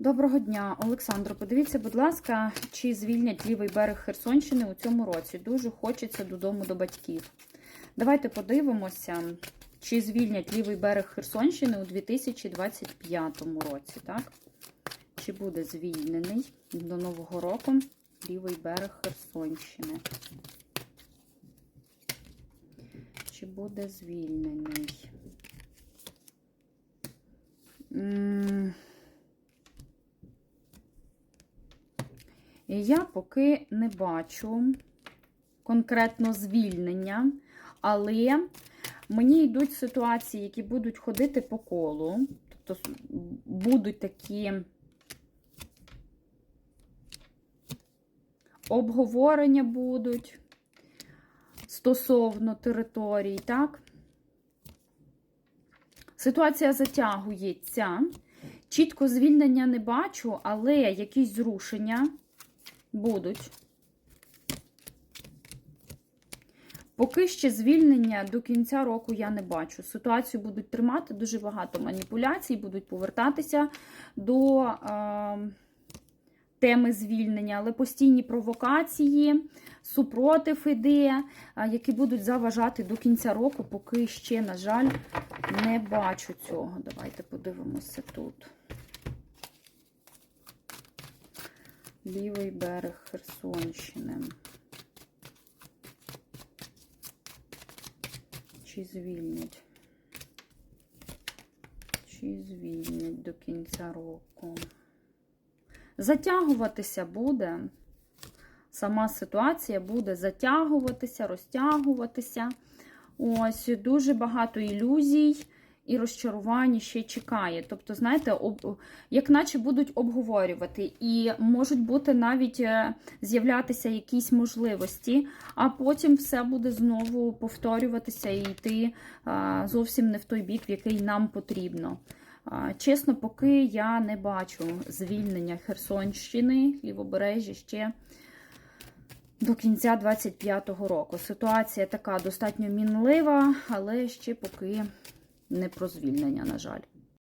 Доброго дня, Олександро. Подивіться, будь ласка, чи звільнять лівий берег Херсонщини у цьому році. Дуже хочеться додому до батьків. Давайте подивимося, чи звільнять лівий берег Херсонщини у 2025 році. Так? Чи буде звільнений до Нового року лівий берег Херсонщини? Чи буде звільнений? Я поки не бачу конкретно звільнення, але мені йдуть ситуації, які будуть ходити по колу. Тобто будуть такі обговорення будуть стосовно територій, так? Ситуація затягується. Чітко звільнення не бачу, але якісь зрушення будуть. Поки ще звільнення до кінця року я не бачу. Ситуацію будуть тримати дуже багато маніпуляцій, будуть повертатися до е, теми звільнення, але постійні провокації, супротив іде, е, які будуть заважати до кінця року, поки ще, на жаль, не бачу цього. Давайте подивимося тут. Лівий берег Херсонщини. Чи звільнять? Чи звільнять до кінця року? Затягуватися буде. Сама ситуація буде затягуватися, розтягуватися. Ось дуже багато ілюзій і розчарувань ще чекає. Тобто, знаєте, об, як наче будуть обговорювати, і можуть бути навіть е, з'являтися якісь можливості, а потім все буде знову повторюватися і йти а, зовсім не в той бік, в який нам потрібно. А, Чесно, поки я не бачу звільнення Херсонщини, лівобережжя ще. До кінця 25-го року. Ситуація така достатньо мінлива, але ще поки не про звільнення, на жаль.